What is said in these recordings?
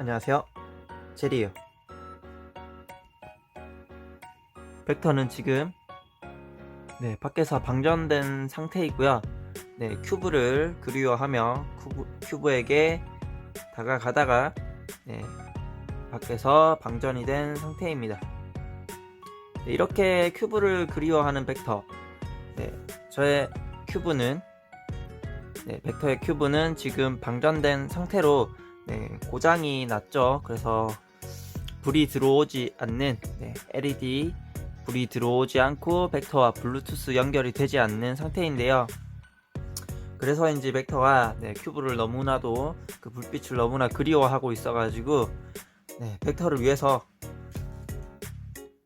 안녕하세요. 제리예요. 벡터는 지금 네, 밖에서 방전된 상태이고요. 네, 큐브를 그리워하며 큐브, 큐브 에게 다가가다가 네, 밖에서 방전이 된 상태입니다. 네, 이렇게 큐브를 그리워하는 벡터. 네, 저의 큐브는 네, 벡터의 큐브는 지금 방전된 상태로 네, 고장이 났죠. 그래서 불이 들어오지 않는 네, LED 불이 들어오지 않고 벡터와 블루투스 연결이 되지 않는 상태인데요. 그래서인지 벡터가 네, 큐브를 너무나도 그 불빛을 너무나 그리워하고 있어가지고 네, 벡터를 위해서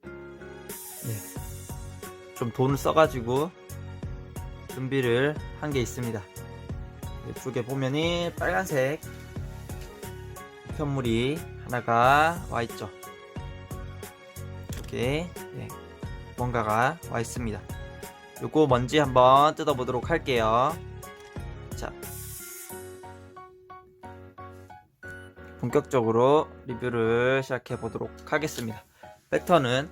네, 좀 돈을 써가지고 준비를 한 게 있습니다. 이쪽에 보면이 빨간색 현물이 하나가 와 있죠. 이렇게 네, 뭔가가 와 있습니다. 요거 뭔지 한번 뜯어보도록 할게요. 자, 본격적으로 리뷰를 시작해 보도록 하겠습니다. 벡터는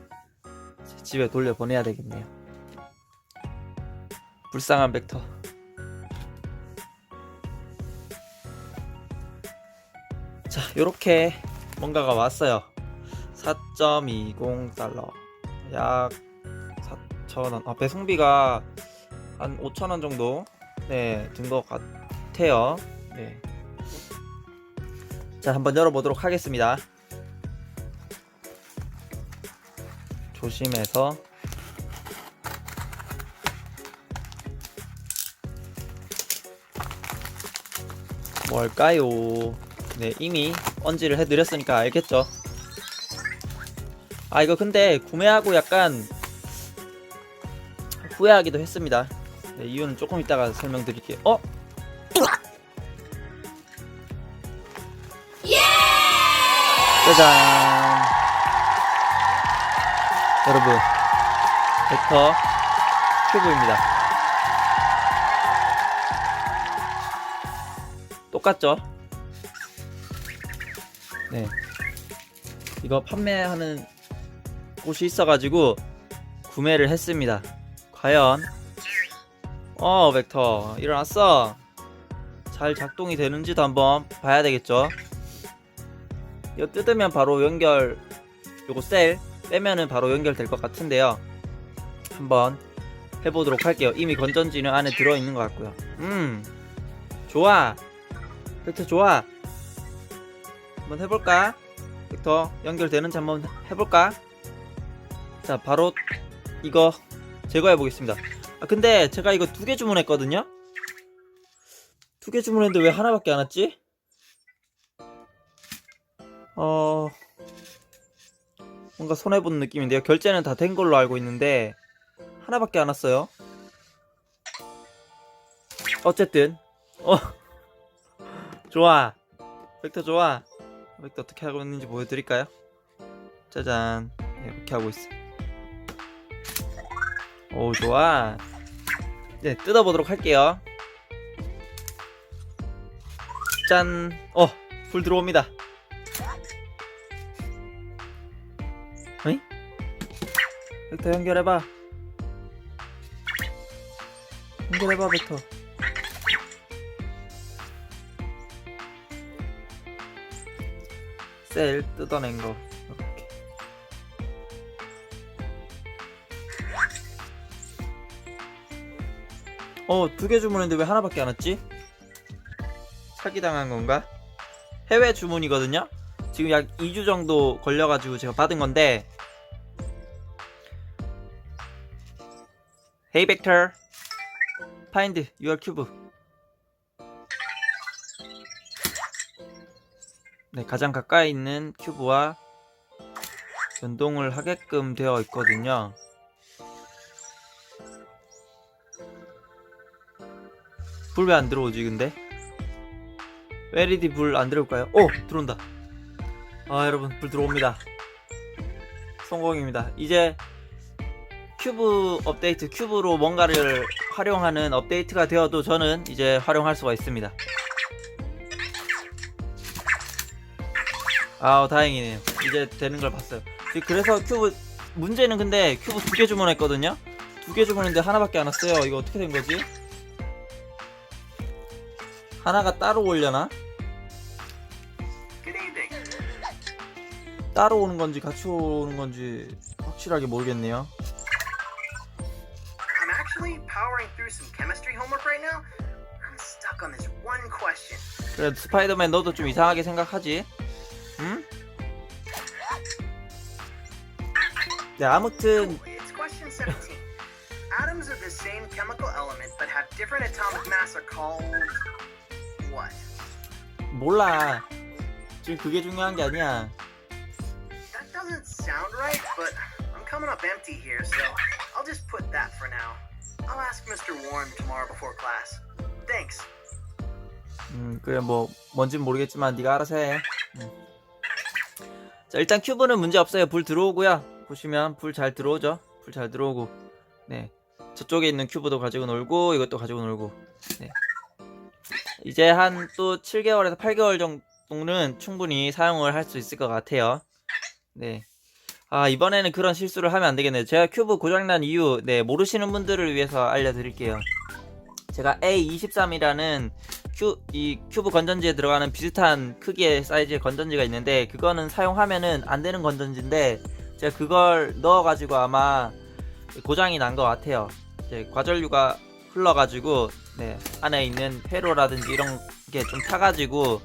제 집에 돌려 보내야 되겠네요. 불쌍한 벡터. 자, 요렇게 뭔가가 왔어요. 4.20달러. 약 4,000원. 아, 배송비가 한 5,000원 정도 네, 든 것 같아요. 네. 자, 한번 열어보도록 하겠습니다. 조심해서 뭘까요? 네, 이미 언지를 해드렸으니까 알겠죠? 아, 이거 근데 구매하고 약간 후회하기도 했습니다. 네, 이유는 조금 이따가 설명드릴게요. 어? 짜잔! 여러분, 벡터 큐브입니다. 똑같죠? 네. 이거 판매하는 곳이 있어가지고 구매를 했습니다. 과연 어 벡터 일어났어. 잘 작동이 되는지도 한번 봐야 되겠죠. 이거 뜯으면 바로 연결 요거 셀 빼면은 바로 연결될 것 같은데요. 한번 해보도록 할게요. 이미 건전지는 안에 들어있는 것 같고요. 음 좋아. 벡터 좋아. 한번 해볼까? 벡터 연결되는지 한번 해볼까? 자, 바로 이거 제거해 보겠습니다. 아, 근데 제가 이거 두 개 주문했거든요? 두 개 주문했는데 왜 하나밖에 안 왔지? 어... 뭔가 손해보는 느낌인데요. 결제는 다 된 걸로 알고 있는데 하나밖에 안 왔어요. 어쨌든 어 좋아 벡터 좋아 벡터 어떻게 하고 있는지 보여드릴까요? 짜잔. 네, 이렇게 하고 있어 오 좋아. 네 뜯어보도록 할게요. 짠 어 불 들어옵니다. 어이? 벡터 연결해봐. 연결해봐 벡터 셀 뜯어낸 거 이렇게 어두 개 주문했는데 왜 하나밖에 안 왔지? 사기당한 건가? 해외 주문이거든요? 지금 약 2주 정도 걸려가지고 제가 받은 건데 Hey Vector Find your cube 네, 가장 가까이 있는 큐브와 연동을 하게끔 되어 있거든요. 불 왜 안 들어오지 근데? 왜 LED 불 안 들어올까요? 오! 들어온다. 아 여러분 불 들어옵니다. 성공입니다. 이제 큐브 업데이트, 큐브로 뭔가를 활용하는 업데이트가 되어도 저는 이제 활용할 수가 있습니다. 아 다행이네요 이제 되는 걸 봤어요. 그래서 큐브 문제는 근데 큐브 두 개 주문했거든요? 두 개 주문했는데 하나밖에 안 왔어요. 이거 어떻게 된 거지? 하나가 따로 올려나. 따로 오는 건지 같이 오는 건지 확실하게 모르겠네요. I'm actually powering through some chemistry homework right now. I'm stuck on this one question. 그래 스파이더맨 너도 좀 이상하게 생각하지 네 아무튼 It's question 17. Atoms of the same chemical element but have different atomic mass are called what? 몰라 지금 그게 중요한 게 아니야 That doesn't sound right, but I'm coming up empty here, so I'll just put that for now. I'll ask Mr. Warren tomorrow before class. Thanks. 음 그래 뭐 뭔진 모르겠지만 네가 알아서 해 음. 자 일단 큐브는 문제 없어요 불 들어오고요 보시면 불 잘 들어오죠? 불 잘 들어오고. 네. 저쪽에 있는 큐브도 가지고 놀고 이것도 가지고 놀고. 네. 이제 한 또 7개월에서 8개월 정도는 충분히 사용을 할 수 있을 것 같아요. 네. 아, 이번에는 그런 실수를 하면 안 되겠네요. 제가 큐브 고장난 이유, 네, 모르시는 분들을 위해서 알려드릴게요. 제가 A23이라는 큐, 이 큐브 건전지에 들어가는 비슷한 크기의 사이즈의 건전지가 있는데, 그거는 사용하면은 안 되는 건전지인데, 제가 그걸 넣어가지고 아마 고장이 난 것 같아요. 이제 과전류가 흘러가지고, 네, 안에 있는 회로라든지 이런 게 좀 타가지고,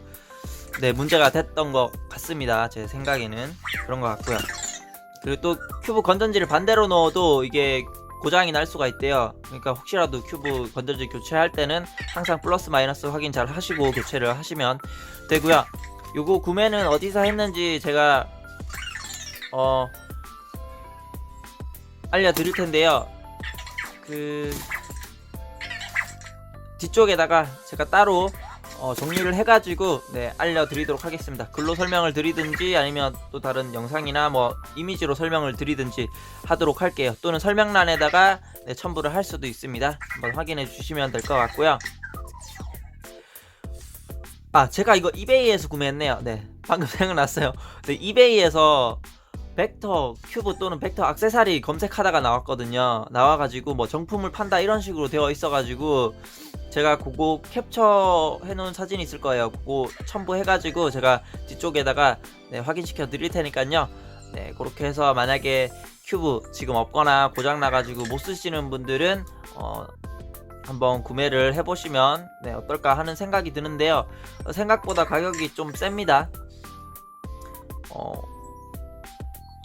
네, 문제가 됐던 것 같습니다. 제 생각에는. 그런 것 같고요. 그리고 또 큐브 건전지를 반대로 넣어도 이게 고장이 날 수가 있대요. 그러니까 혹시라도 큐브 건전지 교체할 때는 항상 플러스 마이너스 확인 잘 하시고 교체를 하시면 되고요. 요거 구매는 어디서 했는지 제가 어 알려드릴 텐데요. 그 뒤쪽에다가 제가 따로 어, 정리를 해가지고 네 알려드리도록 하겠습니다. 글로 설명을 드리든지 아니면 또 다른 영상이나 뭐 이미지로 설명을 드리든지 하도록 할게요. 또는 설명란에다가 네, 첨부를 할 수도 있습니다. 한번 확인해 주시면 될 것 같고요. 아 제가 이거 이베이에서 구매했네요. 네 방금 생각났어요. 네 이베이에서 벡터 큐브 또는 벡터 악세사리 검색하다가 나왔거든요. 나와가지고 뭐 정품을 판다 이런 식으로 되어 있어가지고 제가 그거 캡처 해놓은 사진이 있을 거예요. 그거 첨부해가지고 제가 뒤쪽에다가 네, 확인시켜 드릴 테니까요. 네, 그렇게 해서 만약에 큐브 지금 없거나 고장 나가지고 못 쓰시는 분들은 어, 한번 구매를 해보시면 네, 어떨까 하는 생각이 드는데요. 어, 생각보다 가격이 좀 셉니다. 어,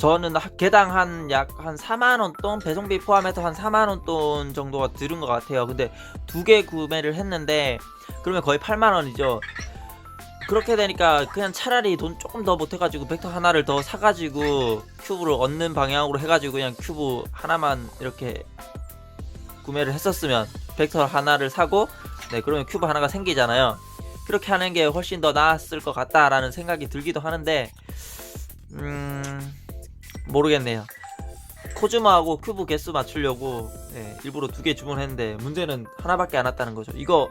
저는 하- 개당 한 약 한 4만 원 돈 배송비 포함해서 한 4만 원 돈 정도가 들은 것 같아요. 근데 두 개 구매를 했는데 그러면 거의 8만 원이죠. 그렇게 되니까 그냥 차라리 돈 조금 더 못해가지고 벡터 하나를 더 사가지고 큐브를 얻는 방향으로 해가지고 그냥 큐브 하나만 이렇게 구매를 했었으면 벡터 하나를 사고 네 그러면 큐브 하나가 생기잖아요. 그렇게 하는 게 훨씬 더 나았을 것 같다라는 생각이 들기도 하는데 음 모르겠네요. 코즈마하고 큐브 개수 맞추려고 네, 일부러 두 개 주문했는데 문제는 하나밖에 안 왔다는 거죠. 이거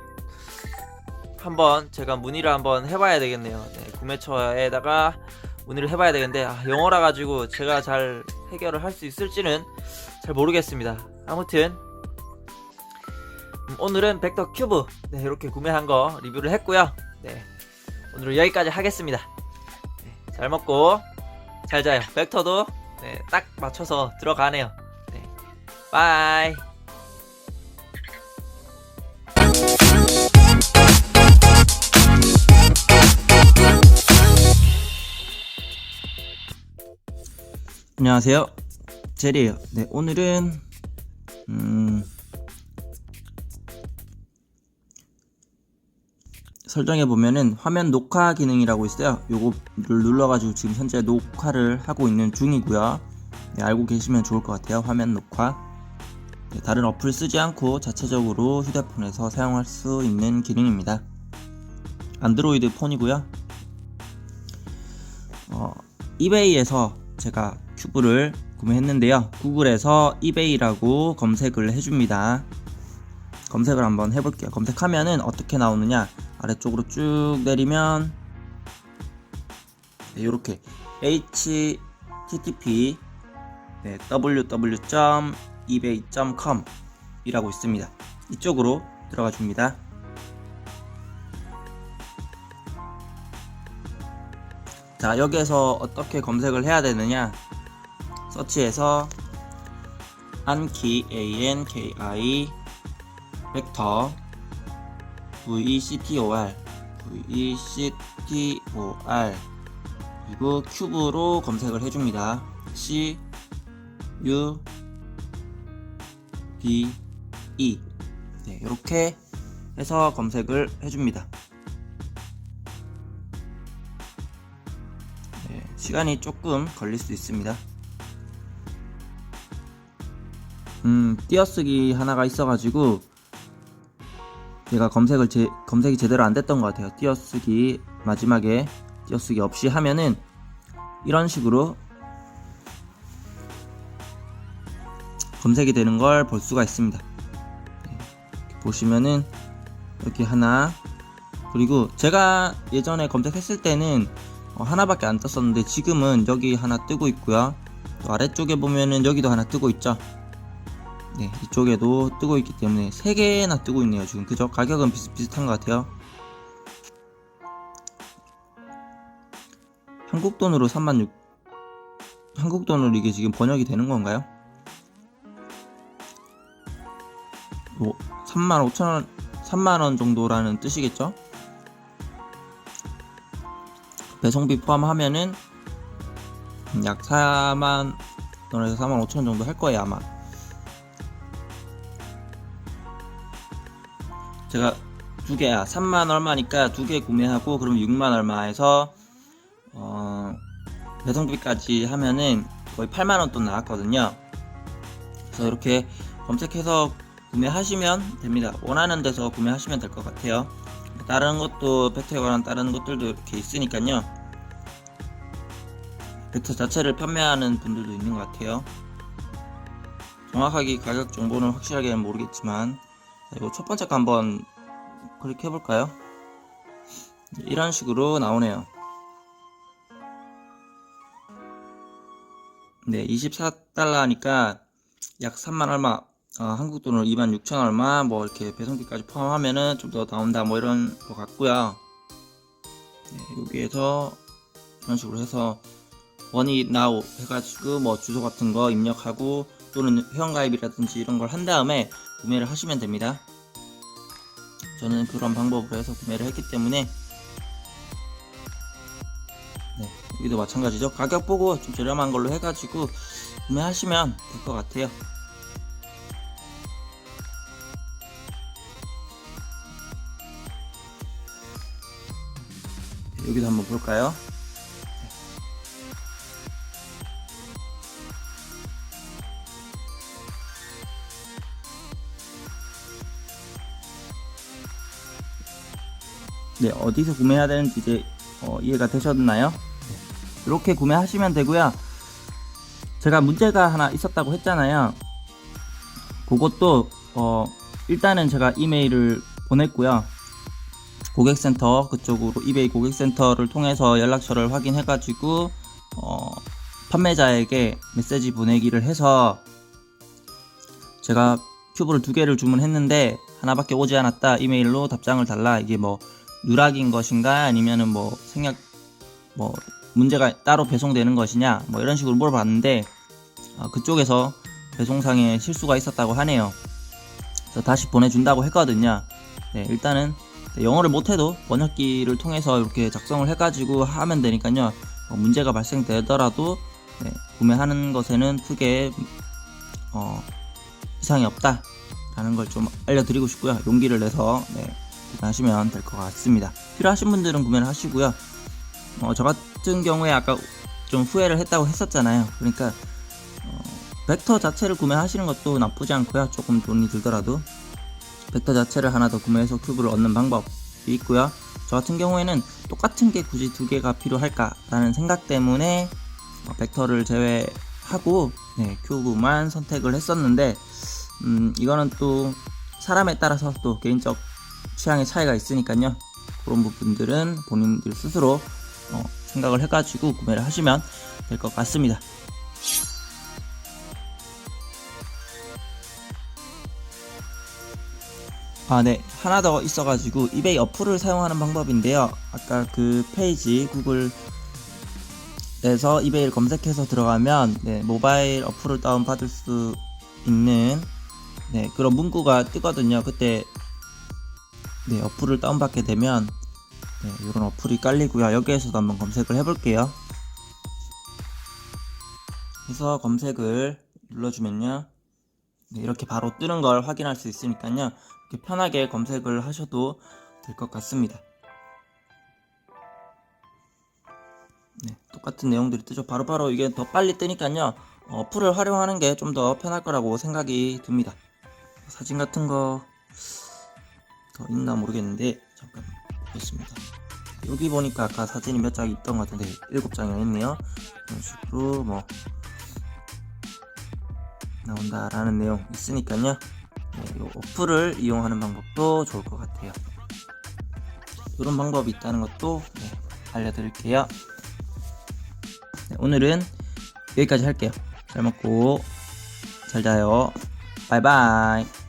한번 제가 문의를 한번 해봐야 되겠네요. 네, 구매처에다가 문의를 해봐야 되겠는데 아, 영어라 가지고 제가 잘 해결을 할 수 있을지는 잘 모르겠습니다. 아무튼 음, 오늘은 벡터 큐브 네, 이렇게 구매한 거 리뷰를 했고요. 네, 오늘은 여기까지 하겠습니다. 네, 잘 먹고 잘 자요. 벡터도 네, 딱 맞춰서 들어가네요. 네. 바이. 안녕하세요. 제리예요. 네, 오늘은 설정해 보면은 화면 녹화 기능이라고 있어요. 요거를 눌러가지고 지금 현재 녹화를 하고 있는 중이고요. 네, 알고 계시면 좋을 것 같아요. 화면 녹화. 네, 다른 어플 쓰지 않고 자체적으로 휴대폰에서 사용할 수 있는 기능입니다. 안드로이드 폰이고요. 어, 이베이에서 제가 큐브를 구매했는데요. 구글에서 이베이라고 검색을 해줍니다. 검색을 한번 해볼게요. 검색하면은 어떻게 나오느냐? 아래쪽으로 쭉 내리면 네, 이렇게 http 네, www.ebay.com 이라고 있습니다. 이쪽으로 들어가 줍니다. 자, 여기에서 어떻게 검색을 해야 되느냐? 서치에서 anki a n k i 벡터 v e c t o r v e c t o r 그리고 큐브로 검색을 해줍니다. C U B E 네, 이렇게 해서 검색을 해줍니다. 네, 시간이 조금 걸릴 수 있습니다. 음, 띄어쓰기 하나가 있어가지고 제가 검색을 제, 검색이 제대로 안 됐던 것 같아요. 띄어쓰기 마지막에 띄어쓰기 없이 하면은 이런 식으로 검색이 되는 걸 볼 수가 있습니다. 네, 보시면은 이렇게 하나 그리고 제가 예전에 검색했을 때는 어, 하나밖에 안 떴었는데 지금은 여기 하나 뜨고 있고요. 또 아래쪽에 보면은 여기도 하나 뜨고 있죠. 네, 이쪽에도 뜨고 있기 때문에 세 개나 뜨고 있네요. 지금 그죠? 가격은 비슷비슷한 것 같아요. 한국 돈으로 3만 6 한국 돈으로 이게 지금 번역이 되는 건가요? 뭐 3만 5천 원 3만 원 정도라는 뜻이겠죠? 배송비 포함하면은 약 4만 원에서 4만 5천 원 정도 할 거예요 아마. 제가 두 개야 3만 얼마니까 두 개 구매하고 그럼 6만 얼마에서 어, 배송비까지 하면은 거의 8만 원 돈 나왔거든요. 그래서 이렇게 검색해서 구매하시면 됩니다. 원하는 데서 구매하시면 될 것 같아요. 다른 것도 벡터에 관한 다른 것들도 이렇게 있으니까요. 벡터 자체를 판매하는 분들도 있는 것 같아요. 정확하게 가격 정보는 확실하게는 모르겠지만 자, 이거 첫 번째 거 한번 클릭해 볼까요? 이런 식으로 나오네요. 네, 24달러니까 약 3만 얼마, 어, 한국 돈으로 2만 6천 얼마, 뭐 이렇게 배송비까지 포함하면은 좀 더 나온다, 뭐 이런 것 같고요. 네, 여기에서 이런 식으로 해서 원이 나우 해가지고 뭐 주소 같은 거 입력하고 또는 회원가입이라든지 이런 걸 한 다음에 구매를 하시면 됩니다. 저는 그런 방법으로 해서 구매를 했기 때문에 네, 여기도 마찬가지죠. 가격 보고 좀 저렴한 걸로 해가지고 구매하시면 될 것 같아요. 네, 여기도 한번 볼까요? 네, 어디서 구매해야 되는지 이제 어, 이해가 되셨나요? 이렇게 구매하시면 되고요. 제가 문제가 하나 있었다고 했잖아요. 그것도 어, 일단은 제가 이메일을 보냈고요. 고객센터 그쪽으로 이베이 고객센터를 통해서 연락처를 확인해가지고 어, 판매자에게 메시지 보내기를 해서 제가 큐브를 두 개를 주문했는데 하나밖에 오지 않았다 이메일로 답장을 달라 이게 뭐 누락인 것인가 아니면은 뭐 생략 뭐 문제가 따로 배송되는 것이냐 뭐 이런 식으로 물어봤는데 어, 그쪽에서 배송상에 실수가 있었다고 하네요. 그래서 다시 보내준다고 했거든요. 네, 일단은 영어를 못해도 번역기를 통해서 이렇게 작성을 해가지고 하면 되니까요. 어, 문제가 발생되더라도 네, 구매하는 것에는 크게 어, 이상이 없다라는 걸 좀 알려드리고 싶고요. 용기를 내서 네, 하시면 될 것 같습니다. 필요하신 분들은 구매를 하시고요. 어, 저 같은 경우에 아까 좀 후회를 했다고 했었잖아요. 그러니까 어, 벡터 자체를 구매하시는 것도 나쁘지 않고요. 조금 돈이 들더라도 벡터 자체를 하나 더 구매해서 큐브를 얻는 방법이 있고요. 저 같은 경우에는 똑같은 게 굳이 두 개가 필요할까라는 생각 때문에 어, 벡터를 제외하고 네, 큐브만 선택을 했었는데 음, 이거는 또 사람에 따라서 또 개인적 취향의 차이가 있으니까요. 그런 부분들은 본인들 스스로 어, 생각을 해가지고 구매를 하시면 될 것 같습니다. 아, 네. 하나 더 있어가지고 이베이 어플을 사용하는 방법인데요. 아까 그 페이지 구글 에서 이베이를 검색해서 들어가면 네, 모바일 어플을 다운 받을 수 있는 네, 그런 문구가 뜨거든요. 그때 네, 어플을 다운 받게 되면 네, 이런 어플이 깔리고요. 여기에서도 한번 검색을 해볼게요. 그래서 검색을 눌러주면요. 네, 이렇게 바로 뜨는 걸 확인할 수 있으니까요. 이렇게 편하게 검색을 하셔도 될 것 같습니다. 네, 똑같은 내용들이 뜨죠. 바로바로 이게 더 빨리 뜨니까요. 어, 어플을 활용하는 게 좀 더 편할 거라고 생각이 듭니다. 사진 같은 거 더 있나 모르겠는데 잠깐 보겠습니다. 여기 보니까 아까 사진이 몇 장이 있던 것 같은데 일곱 장이 있네요. 이런 식으로 뭐 나온다라는 내용 있으니까요. 네, 이 어플을 이용하는 방법도 좋을 것 같아요. 이런 방법이 있다는 것도 네, 알려드릴게요. 네, 오늘은 여기까지 할게요. 잘 먹고 잘 자요. 바이바이.